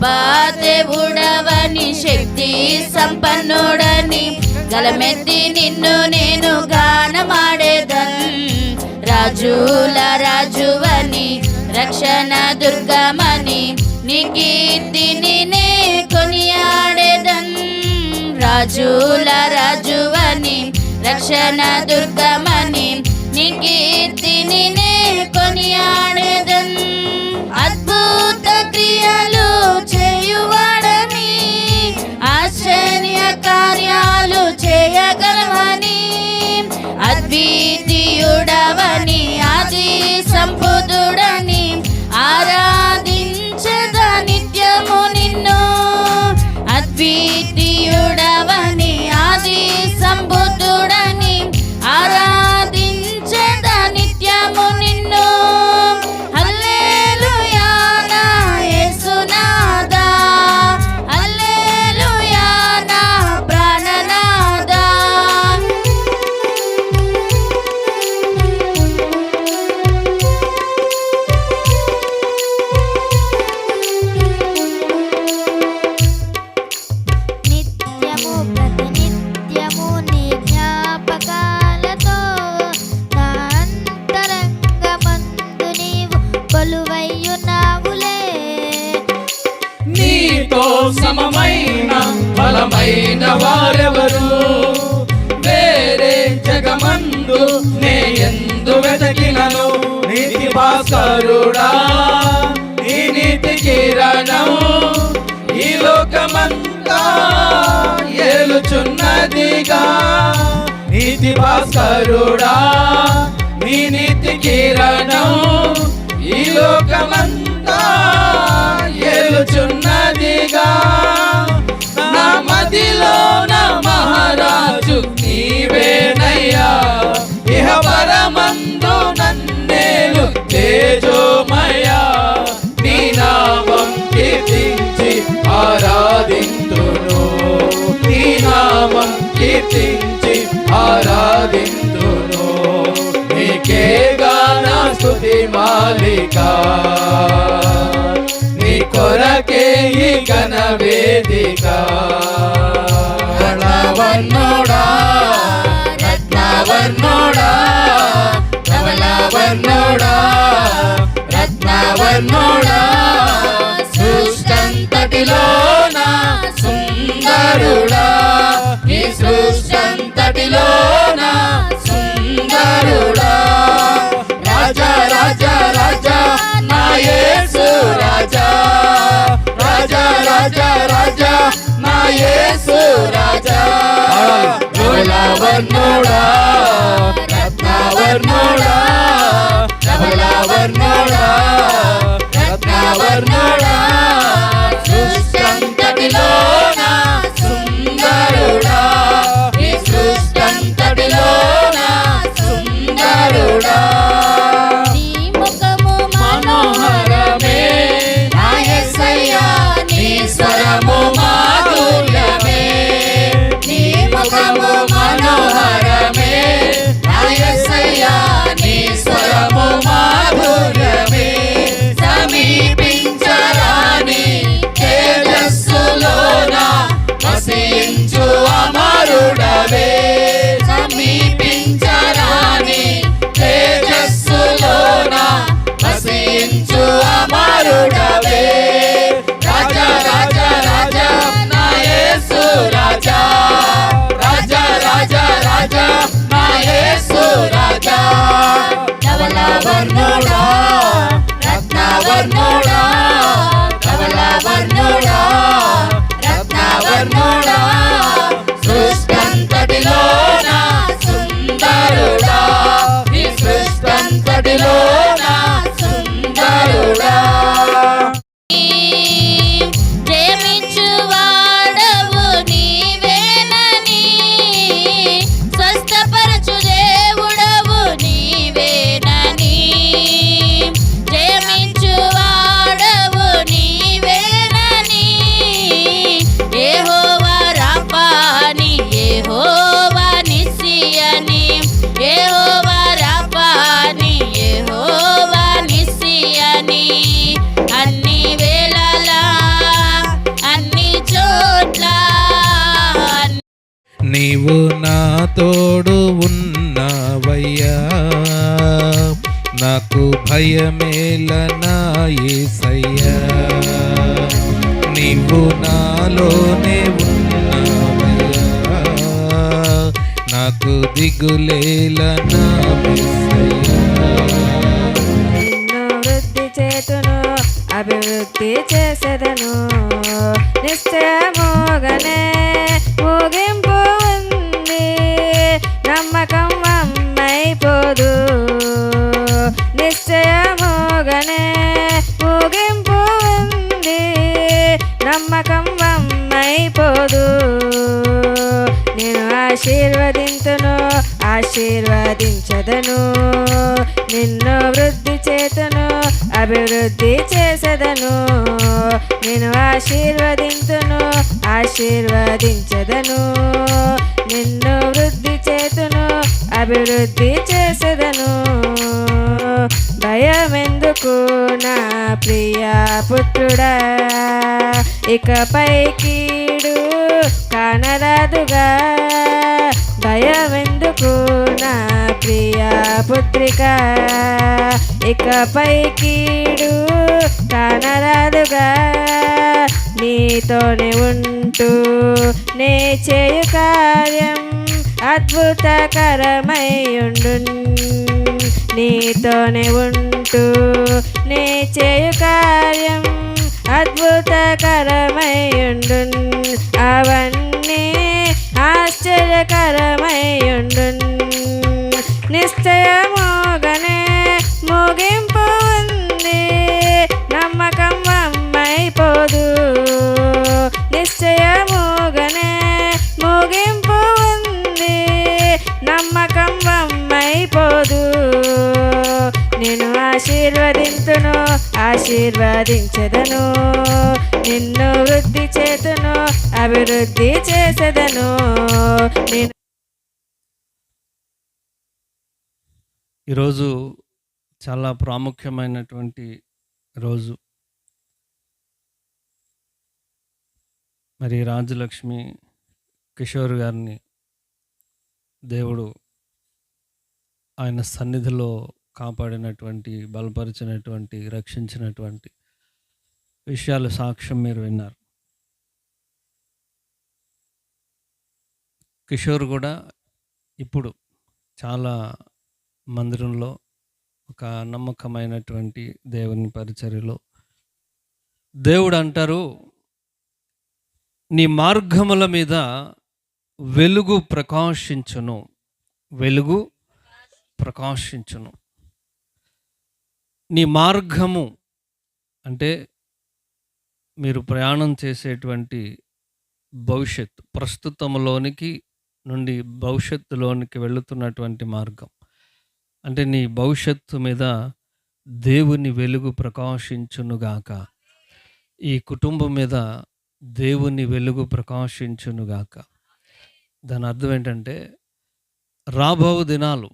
గొప్ప దేవుడవని శక్తి సంపన్నుడని గలమెత్తి నిన్ను నేను గానమాడేదన్. రాజుల రాజువని రక్షణ దుర్గమని నీ కీర్తిని నే కొనియాడేదన్. రాజుల రాజువని రక్షణ దుర్గమని నీ కీర్తిని నే కొనియాడే కార్యాలు చేయగలవని అద్వితీయుడవని అది సంపూర్ణ మందు నే ఎందు వెతకినను? నీతి భాస్కరుడా నీ నీతి కిరణం ఈ లోకమంతా ఏలుచున్నదిగా. నీతి భాస్కరుడా నీ నీతి కిరణం ఈ లోకమంతా ఏలుచున్నదిగా. నా మదిలో కీర్తించి ఆరాధింతును. నీకే గానా స్థుతి మాలిక. నీ కొరకే ఈ గణ వేదిక. రత్నవర్ణోడా సృష్టంతటిలోన సుందరుడా. సృష్టంతటిలోన సుందరుడా. రాజా రాజా రాజా నా యేసు రాజా. రాజా రాజా రాజా నా యేసు రాజా. ధవళవర్ణోడా రత్నవర్ణోడా ధవళవర్ణోడా రాజా ధవళవర్ణుడా రత్నవర్ణుడా ధవళవర్ణుడా రత్నవర్ణుడా నాకు భయమేల నీవు నాలోనే ఉన్నావయ్యా. నాకు దిగులేలనా వృద్ధి చేతును అభివృద్ధి చేసేదను. నిశ్చయమోగనే ముగింపు ఆశీర్వదింతును ఆశీర్వదించదను. నిన్ను వృద్ధి చేతను అభివృద్ధి చేసదను. నేను ఆశీర్వదింతును ఆశీర్వదించదను. నిన్ను వృద్ధి చేతును అభివృద్ధి చేసదను. భయమెందుకు నా ప్రియ పుత్రుడా? ఇక పైకీడు కానరాదుగా. దయవెందుకు నా ప్రియా పుత్రిక? ఇకపై కీడు కానరాదుగా. నీతోనే ఉంటూ నే చేయు కార్యం అద్భుతకరమయ్యుండు నీతోనే ఉంటూ నే చేయు కార్యం అద్భుతకరమయ్యుండు నీ ఆశ్చర్యకరమయ్యుండు నిశ్చయమోగనే ముగింపు ఉంది. నమ్మకం అమ్మైపోదు నిశ్చయ ఆశీర్వదింతును ఆశీర్వదించదను. నిన్ను వృద్ధి చేతును అభివృద్ధి చేసేదను. నేను ఈరోజు చాలా ప్రాముఖ్యమైనటువంటి రోజు. మరి రాజలక్ష్మి కిషోర్ గారిని దేవుడు ఆయన సన్నిధిలో కాపాడినటువంటి బలపరిచినటువంటి రక్షించినటువంటి విషయాలు సాక్ష్యం మీరు విన్నారు. కిషోర్ కూడా ఇప్పుడు చాలా మందిరంలో ఒక నమ్మకమైనటువంటి దేవుని పరిచర్యలో దేవుడు అంటారు నీ మార్గముల మీద వెలుగు ప్రకాశించును వెలుగు ప్రకాశించును. నీ మార్గము అంటే మీరు ప్రయాణం చేసేటువంటి భవిష్యత్తు ప్రస్తుతంలోనికి నుండి భవిష్యత్తులోనికి వెళుతున్నటువంటి మార్గం. అంటే నీ భవిష్యత్తు మీద దేవుని వెలుగు ప్రకాశించునుగాక. ఈ కుటుంబం మీద దేవుని వెలుగు ప్రకాశించునుగాక. దాని అర్థం ఏంటంటే రాబో దినాలు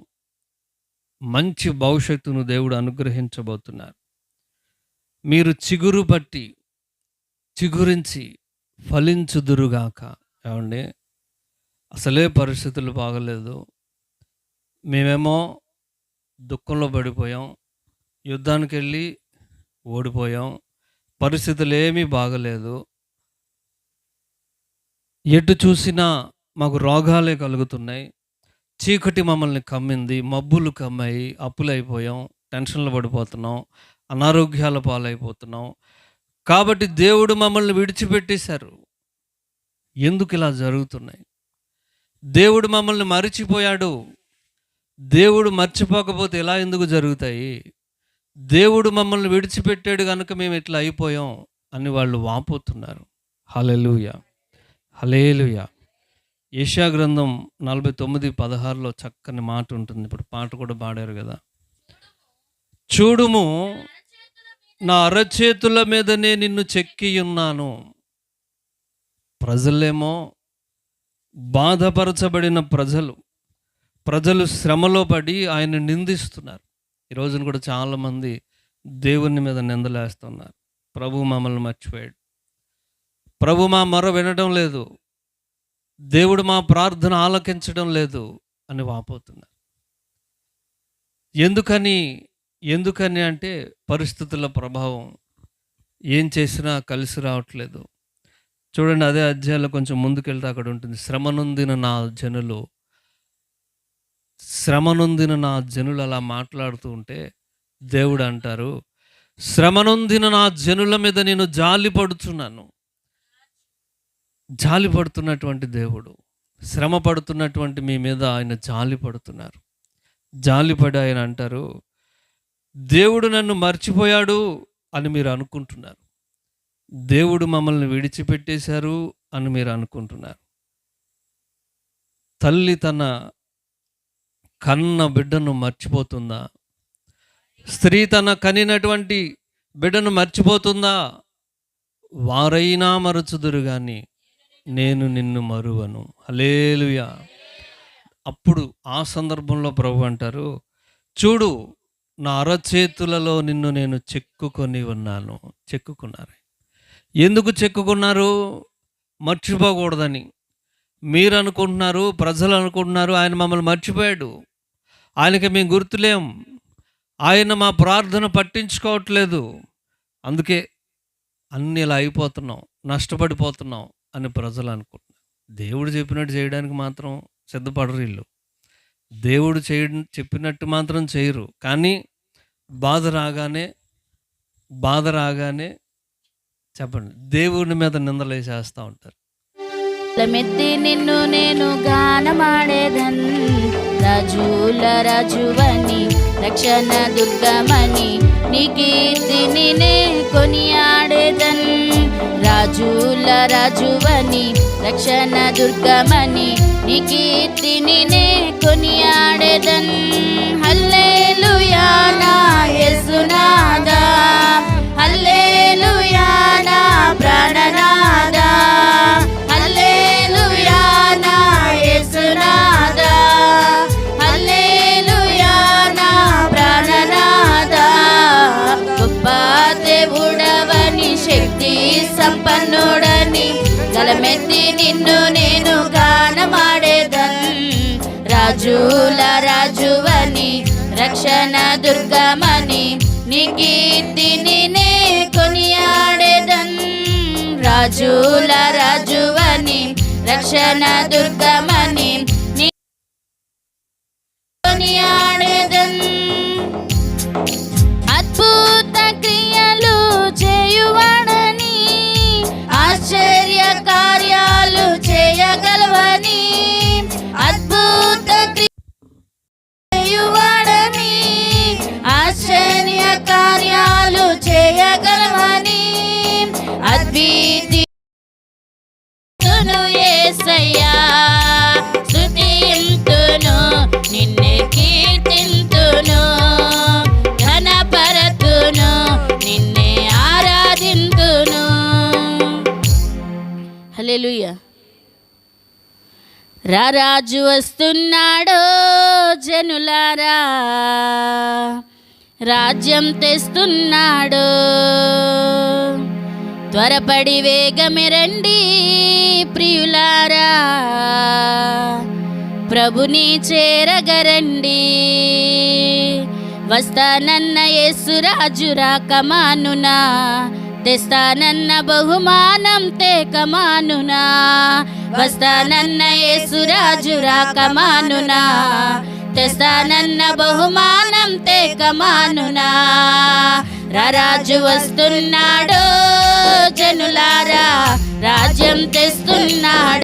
మంచి భవిష్యత్తును దేవుడు అనుగ్రహించబోతున్నారు. మీరు చిగురు పట్టి చిగురించి ఫలించుదురుగాక. ఏమండి? అసలే పరిస్థితులు బాగలేదు. మేమేమో దుఃఖంలో పడిపోయాం. యుద్ధానికి వెళ్ళి ఓడిపోయాం. పరిస్థితులు ఏమీ బాగలేదు. ఎటు చూసినా మాకు రోగాలే కలుగుతున్నాయి. చీకటి మమ్మల్ని కమ్మింది మబ్బులు కమ్మాయి అప్పులైపోయాం టెన్షన్లు పడిపోతున్నాం అనారోగ్యాల పాలైపోతున్నాం. కాబట్టి దేవుడు మమ్మల్ని విడిచిపెట్టేశారు. ఎందుకు ఇలా జరుగుతున్నాయి? దేవుడు మమ్మల్ని మరిచిపోయాడు. దేవుడు మర్చిపోకపోతే ఎలా ఎందుకు జరుగుతాయి? దేవుడు మమ్మల్ని విడిచిపెట్టాడు కనుక మేము ఇట్లా అయిపోయాం అని వాళ్ళు వాపోతున్నారు. హలెలుయ హలేలుయా ఏషియా గ్రంథం నలభై తొమ్మిది పదహారులో చక్కని మాట ఉంటుంది. ఇప్పుడు పాట కూడా పాడారు కదా. చూడుము నా అరచేతుల మీదనే నిన్ను చెక్కి ఉన్నాను. ప్రజలేమో బాధపరచబడిన ప్రజలు ప్రజలు శ్రమలో పడి ఆయన నిందిస్తున్నారు. ఈ రోజున కూడా చాలామంది దేవుని మీద నిందలేస్తున్నారు. ప్రభు మమ్మల్ని మర్చిపోయాడు. ప్రభు మా మరో వినడం లేదు. దేవుడు మా ప్రార్థన ఆలకించడం లేదు అని వాపోతున్నారు. ఎందుకని ఎందుకని అంటే పరిస్థితుల ప్రభావం. ఏం చేసినా కలిసి రావట్లేదు. చూడండి అదే అధ్యాయంలో కొంచెం ముందుకెళ్తే అక్కడ ఉంటుంది. శ్రమ నొందిన నా జనులు శ్రమ నొందిన నా జనులు అలా మాట్లాడుతూ ఉంటే దేవుడు అంటారు శ్రమ నొందిన నా జనుల మీద నేను జాలి పడుతున్నాను జాలి పడుతున్నటువంటి దేవుడు శ్రమ పడుతున్నటువంటి మీ మీద ఆయన జాలి పడుతున్నారు జాలిపడి ఆయన అంటారు దేవుడు నన్ను మర్చిపోయాడు అని మీరు అనుకుంటున్నారు. దేవుడు మమ్మల్ని విడిచిపెట్టేశారు అని మీరు అనుకుంటున్నారు. తల్లి తన కన్న బిడ్డను మర్చిపోతుందా? స్త్రీ తన కనినటువంటి బిడ్డను మర్చిపోతుందా? వారైనా మరచుదురు కానీ నేను నిన్ను మరువను. అలేలుయా అప్పుడు ఆ సందర్భంలో ప్రభు అంటారు చూడు నా అరచేతులలో నిన్ను నేను చెక్కుకొని ఉన్నాను. చెక్కుకున్నారు. ఎందుకు చెక్కుకున్నారు? మర్చిపోకూడదని. మీరు అనుకుంటున్నారు ప్రజలు అనుకుంటున్నారు ఆయన మమ్మల్ని మర్చిపోయాడు. ఆయనకి మేము గుర్తులేం. ఆయన మా ప్రార్థన పట్టించుకోవట్లేదు. అందుకే అన్ని ఇలా అయిపోతున్నాం నష్టపడిపోతున్నాం. అని ప్రజలు అనుకుంటున్నారు. దేవుడు చెప్పినట్టు చేయడానికి మాత్రం సిద్ధపడరు వీళ్ళు. దేవుడు చేయ చెప్పినట్టు మాత్రం చేయరు. కానీ బాధ రాగానే బాధ రాగానే చెప్పండి. దేవుని మీద నిందలేసేస్తూ ఉంటారు. మెత్తి నిన్ను నేను గానమాడేదన్ రాజుల రాజువని రక్షణ దుర్గమని నీ కీర్తిని నే కొనియాడేదన్. రాజుల రాజువని రక్షణ దుర్గమని నీ కీర్తిని నే కొనియాడేదన్. హల్లెలూయా నా యేసునాదా హల్లెలూయా నా సంపన్నుడని గలమెత్తి నిన్ను నేను గానమాడేదన్. రాజుల రాజువని రక్షణ దుర్గమని నీ కీర్తిని నే కొనియాడేదన్. రాజుల రాజువని రక్షణ దుర్గమని అద్వితీయ యేసయ్యా స్తుతింతును నిన్నే కీర్తింతును ఘనపరతును నిన్నే ఆరాధింతును. హల్లెలూయా. రారాజు వస్తున్నాడో జనులారా రాజ్యం తెస్తున్నాడు త్వరపడి వేగమిరండి ప్రియులారా. ప్రభుని చేరగరండి. వస్తానన్న యేసురాజు రాకమానునా తెస్తానన్న బహుమానం తే కమానునా వస్తానన్న యేసురాజు రాకమానునా తెస్తానన్న బహుమానం తేకమానునా. రారాజు వస్తున్నాడు జనులారా రాజ్యం తెస్తున్నాడు.